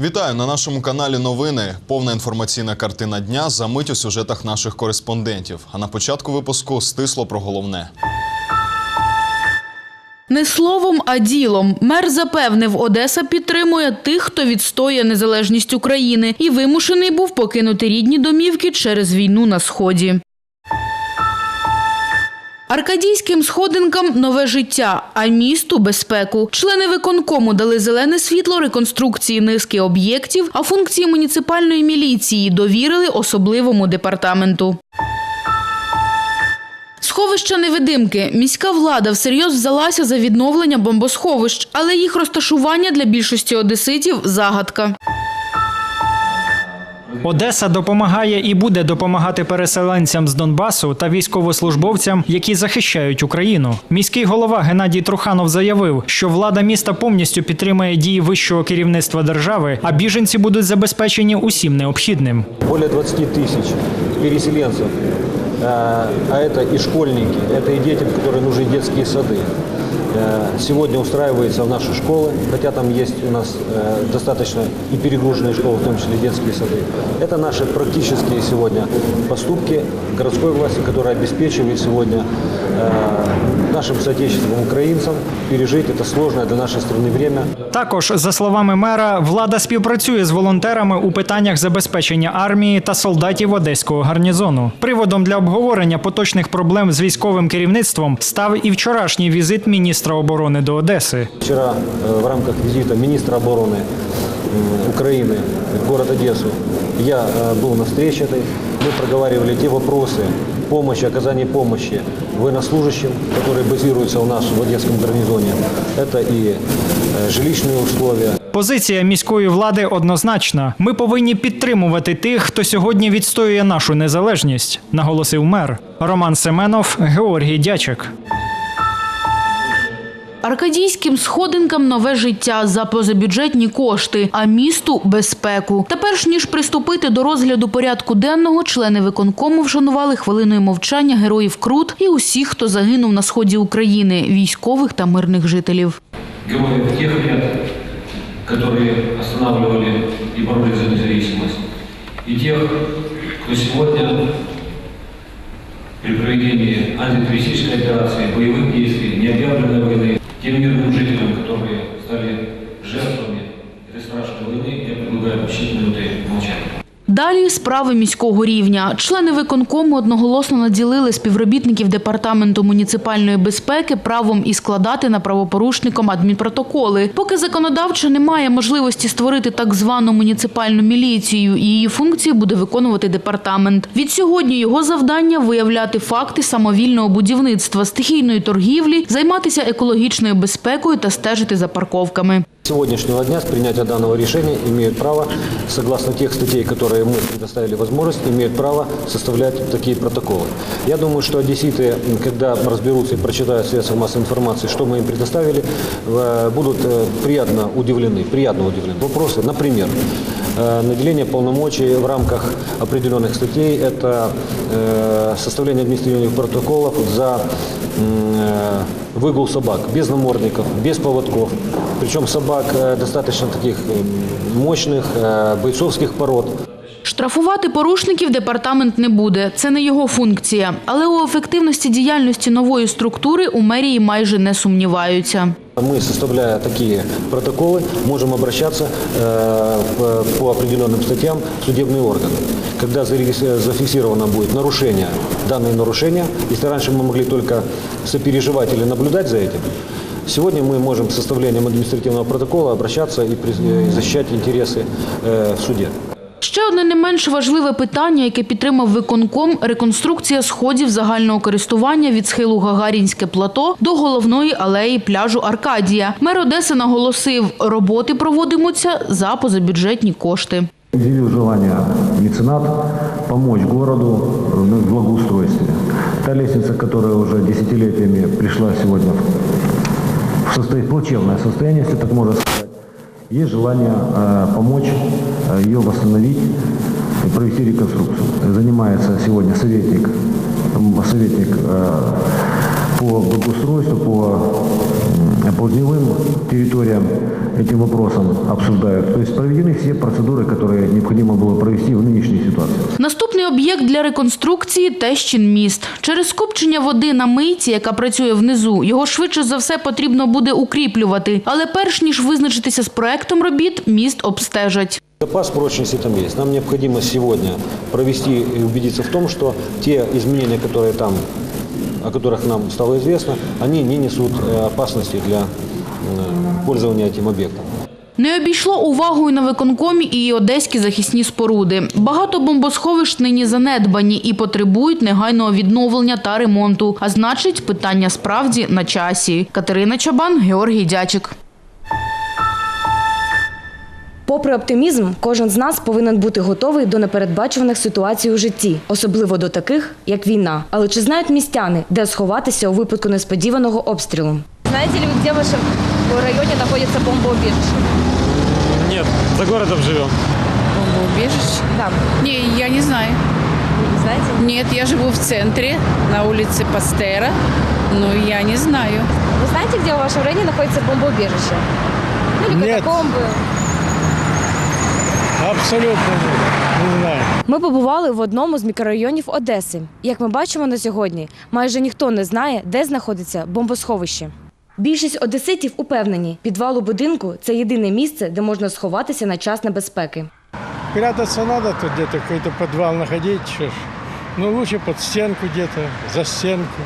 Вітаю на нашому каналі Новини. Повна інформаційна картина дня за мить у сюжетах наших кореспондентів. А на початку випуску стисло про головне. Не словом, а ділом. Мер запевнив, Одеса підтримує тих, хто відстоює незалежність України і вимушений був покинути рідні домівки через війну на сході. Аркадійським сходинкам нове життя, а місту безпеку. Члени виконкому дали зелене світло реконструкції низки об'єктів, а функції муніципальної міліції довірили особливому департаменту. Сховища невидимки. Міська влада всерйоз взялася за відновлення бомбосховищ, але їх розташування для більшості одеситів – загадка. Одеса допомагає і буде допомагати переселенцям з Донбасу та військовослужбовцям, які захищають Україну. Міський голова Геннадій Труханов заявив, що влада міста повністю підтримує дії вищого керівництва держави, а біженці будуть забезпечені усім необхідним. Более 20 тысяч переселенцев, э, а это и школьники, это и детям, которым нужны детские сады. Э, Сегодня устраивается в наши школы, хотя там есть у нас э, достаточно и перегруженные школы, в том числе детские сады. Это наши практические сегодня поступки городской власти, которая обеспечивает сегодня э, нашим соотечественным украинцам пережить это сложное для нашей страны время. Також, за словами мера, влада співпрацює з волонтерами у питаннях забезпечення армії та солдатів одеського гарнізону. Приводом для обговорення поточних проблем з військовим керівництвом став і вчорашній візит міністра оборони до Одеси. Вчера э, в рамках визита министра обороны м, Украины в город Одессу я э, был на встрече этой. Мы проговаривали те вопросы помощи, оказания помощи военнослужащим, которые базируются у нас в Одесском гарнизоне. Это и э, жилищные условия, Позиція міської влади однозначна. Ми повинні підтримувати тих, хто сьогодні відстоює нашу незалежність, наголосив мер Роман Семенов, Георгій Дячик. Аркадійським сходинкам нове життя за позабюджетні кошти, а місту – безпеку. Та перш ніж приступити до розгляду порядку денного, члени виконкому вшанували хвилиною мовчання героїв Крут і усіх, хто загинув на сході України – військових та мирних жителів. героев тех лет, которые останавливали и боролись за независимость, и тех, кто сегодня при проведении антитеррористической операции, боевых действий, необъявленной войны, тем мирным жителям, которые стали жертвами этой страшной войны, я предлагаю почтить минуты молчания. Далі справи міського рівня. Члени виконкому одноголосно наділили співробітників департаменту муніципальної безпеки правом і складати на правопорушникам адмінпротоколи. Поки законодавчо немає можливості створити так звану муніципальну міліцію, і її функції буде виконувати департамент. Від сьогодні його завдання виявляти факти самовільного будівництва, стихійної торгівлі, займатися екологічною безпекою та стежити за парковками. Сегодняшнего дня с принятия данного решения имеют право, согласно тех статей, которые мы предоставили возможность, имеют право составлять такие протоколы. Я думаю, что одесситы, когда разберутся и прочитают в средствах массовой информации, что мы им предоставили, э, будут э, приятно удивлены, приятно удивлены. Вопросы, например, э, наделение полномочий в рамках определенных статей, это составление административных протоколов за выгул собак, без намордников, без поводков. Причем собак э, достаточно таких э, мощных, э, бойцовских пород. Штрафувати порушників департамент не буде. Це не його функція. Але у ефективності діяльності нової структури у мерії майже не сумніваються. Мы, составляя такие протоколы, можем обращаться э, в- по определенным статьям в судебные органы. Когда зарегис- зафиксировано будет нарушение, данное нарушение, если раньше мы могли только сопереживать или наблюдать за этим, сегодня мы можем с составлением административного протокола обращаться и приз- и защищать интересы э, в суде. Ще одне не менш важливе питання, яке підтримав виконком – реконструкція сходів загального користування від схилу Гагарінське плато до головної алеї пляжу Аркадія. Мер Одеси наголосив, роботи проводимуться за позабюджетні кошти. Изъявил желание меценат помочь городу в благоустройстве. Та лестница, которая уже десятилетиями пришла сегодня в состо- плачевное состояние, если так можно сказать, есть желание э, помочь э, ее восстановить и провести реконструкцию. Занимается сегодня советник, советник э, по благоустройству, по полдневым территориям этим вопросом обсуждают. То есть проведены все процедуры, которые необходимо было провести в нынешней ситуации. Наступний об'єкт для реконструкції – Тещин міст. Через скупчення води на мийці, яка працює внизу, його швидше за все потрібно буде укріплювати. Але перш ніж визначитися з проектом робіт, міст обстежать. Запас прочности там есть. Нам необходимо сегодня провести и убедиться в том, что те изменения, которые там, о которых нам стало известно, они не несут э, опасности для э, пользования этим объектом. Не обійшло увагою на виконкомі і одеські захисні споруди. Багато бомбосховищ нині занедбані і потребують негайного відновлення та ремонту. А значить, питання справді на часі. Катерина Чабан, Георгій Дячик. Попри оптимізм, кожен з нас повинен бути готовий до непередбачуваних ситуацій у житті, особливо до таких, як війна. Але чи знають містяни, де сховатися у випадку несподіваного обстрілу? Знаете ли вы, где в вашем районе находится бомбоубежище? Нет, за городом живем. Бомбоубежище? Да, Не, я не знаю. не знаете? Нет, я живу в центре, на улице Пастера, но я не знаю. Вы знаете, где в вашем районе находится бомбоубежище? Ну, или Нет. катакомбы? Абсолютно нет. Не знаю. Ми побували в одному з мікрорайонів Одеси. Як ми бачимо на сьогодні, майже ніхто не знає, де знаходиться бомбосховище. Більшість одеситів упевнені, підвал у будинку це єдине місце, де можна сховатися на час небезпеки. Прятаться надо тут где-то какой-то подвал находить. Что. Ну, лучше под стенку где-то, за стенку.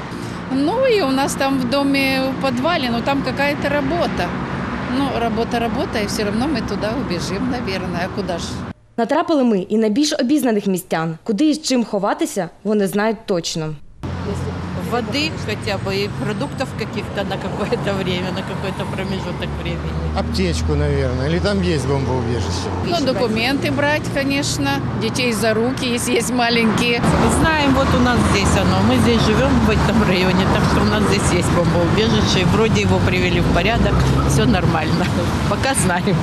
Ну и у нас там в доме, в подвале, но там какая-то работа. Ну, работа, работа, и все равно мы туда убежим, наверное. А куда же? Натрапили ми і на більш обізнаних містян, куди і з чим ховатися, вони знають точно воды хотя бы и продуктов каких-то на какое-то время, на какой-то промежуток времени. Аптечку, наверное, или там есть бомбоубежище. Ну, документы брать, конечно, детей за руки, если есть маленькие. Знаем, вот у нас здесь оно, мы здесь живем в этом районе, так что у нас здесь есть бомбоубежище, и вроде его привели в порядок, все нормально. Пока знаем.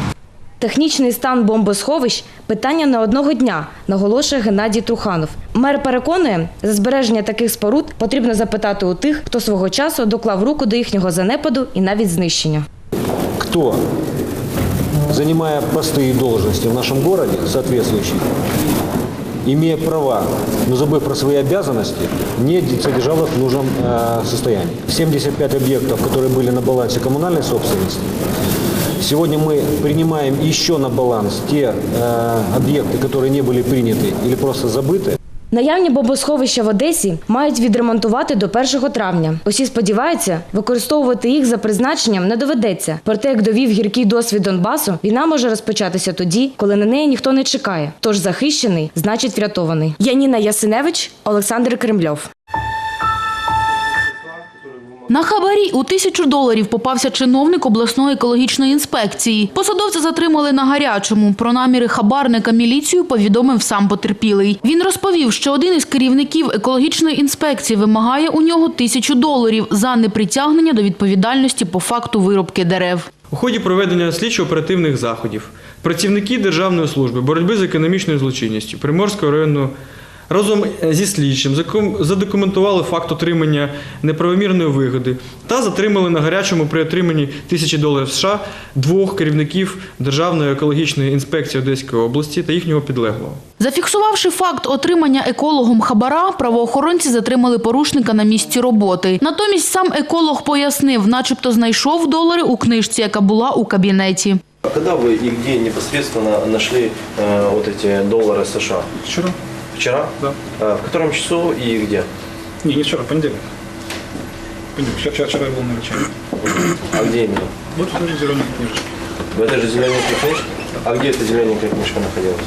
Технічний стан бомбосховищ питання не одного дня, наголошує Геннадій Труханов. Мер переконує, за збереження таких споруд потрібно запитати у тих, хто свого часу доклав руку до їхнього занепаду і навіть знищення. Кто, занимая посты и должности в нашем городе, соответствующие, имея права, но забыв про свои обязанности, не содержал их в нужном э, состоянии. 75 объектов, которые были на балансе коммунальной собственности, Сегодня мы принимаем еще на баланс те э, объекты, которые не были приняты или просто забыты. Наявні бомбосховища в Одесі мають відремонтувати до 1 травня. Усі сподіваються, використовувати їх за призначенням не доведеться. Проте, як довів гіркий досвід Донбасу, війна може розпочатися тоді, коли на неї ніхто не чекає. Тож захищений значить врятований. Яніна Ясиневич, Олександр Кремльов. На хабарі у тисячу доларів попався чиновник обласної екологічної інспекції. Посадовця затримали на гарячому. Про наміри хабарника міліцію повідомив сам потерпілий. Він розповів, що один із керівників екологічної інспекції вимагає у нього тисячу доларів за непритягнення до відповідальності по факту вирубки дерев. У ході проведення слідчо-оперативних заходів працівники Державної служби боротьби з економічною злочинністю Приморського району разом зі слідчим заком- задокументували факт отримання неправомірної вигоди та затримали на гарячому при отриманні тисячі доларів США двох керівників Державної екологічної інспекції Одеської області та їхнього підлеглого. Зафіксувавши факт отримання екологом хабара, правоохоронці затримали порушника на місці роботи. Натомість сам еколог пояснив, начебто знайшов долари у книжці, яка була у кабінеті. А когда вы и где непосредственно нашли э, вот эти доллары США? Вчора? Вчера? Да. Э, в котором часу и где? Ні, не вчора, понедельник. Понедельник. Вчора, вчора я був на вечері. А где именно? Вот в зеленій книжечці. В этой же зелененькой книжке? А где эта зелененькая книжка находилась?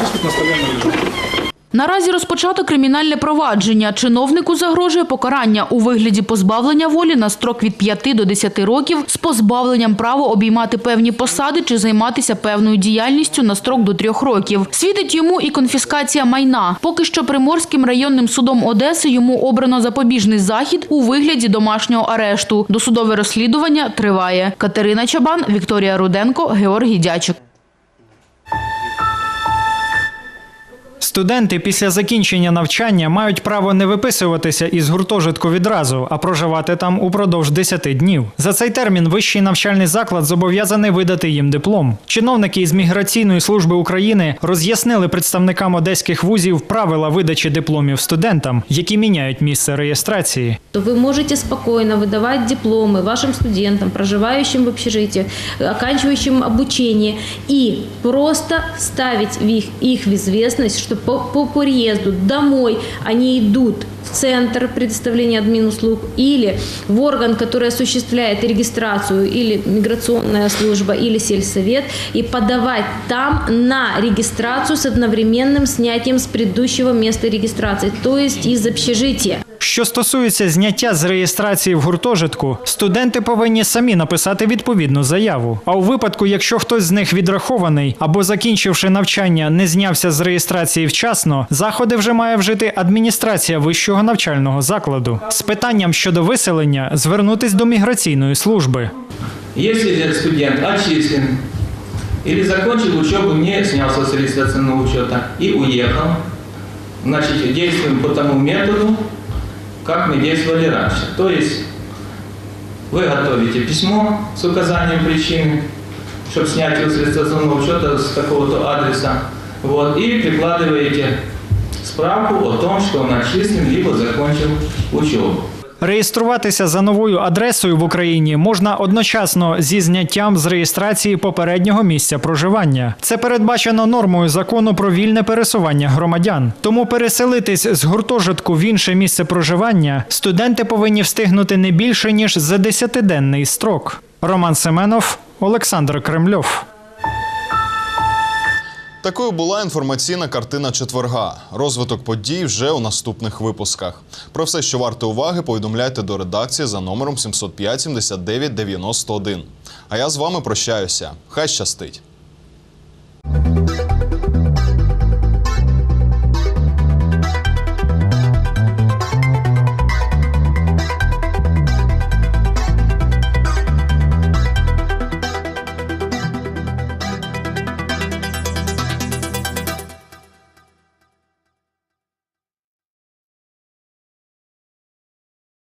Десь тут на столі вона лежить. Наразі розпочато кримінальне провадження. Чиновнику загрожує покарання у вигляді позбавлення волі на строк від 5 до 10 років з позбавленням права обіймати певні посади чи займатися певною діяльністю на строк до 3 років. Світить йому і конфіскація майна. Поки що Приморським районним судом Одеси йому обрано запобіжний захід у вигляді домашнього арешту. Досудове розслідування триває. Катерина Чабан, Вікторія Руденко, Георгій Дячик. Студенти після закінчення навчання мають право не виписуватися із гуртожитку відразу, а проживати там упродовж 10 днів. За цей термін вищий навчальний заклад зобов'язаний видати їм диплом. Чиновники із міграційної служби України роз'яснили представникам одеських вузів правила видачі дипломів студентам, які міняють місце реєстрації. то вы можете спокойно выдавать дипломы вашим студентам, проживающим в общежитии, оканчивающим обучение, и просто ставить в их, их в известность, что По, по приезду домой они идут в центр предоставления админ-услуг или в орган, который осуществляет регистрацию, или миграционная служба, или сельсовет, и подавать там на регистрацию с одновременным снятием с предыдущего места регистрации, то есть из общежития. Що стосується зняття з реєстрації в гуртожитку, студенти повинні самі написати відповідну заяву. А у випадку, якщо хтось з них відрахований або закінчивши навчання, не знявся з реєстрації вчасно, заходи вже має вжити адміністрація вищого навчального закладу. З питанням щодо виселення звернутись до міграційної служби. Если студент отчислен или закончил учебу, не снялся с регистрационного учета и уехал, значит, действуем по тому методу, как мы действовали раньше. То есть вы готовите письмо с указанием причины, чтобы снять его с регистрационного учета с такого-то адреса, вот, и прикладываете справку о том, что он отчислен, либо закончил учебу. Реєструватися за новою адресою в Україні можна одночасно зі зняттям з реєстрації попереднього місця проживання. Це передбачено нормою закону про вільне пересування громадян. Тому переселитись з гуртожитку в інше місце проживання студенти повинні встигнути не більше ніж за 10-денний строк. Роман Семенов, Олександр Кремльов. Такою була інформаційна картина четверга. Розвиток подій вже у наступних випусках. Про все, що варте уваги, повідомляйте до редакції за номером 705 79 91. А я з вами прощаюся. Хай щастить!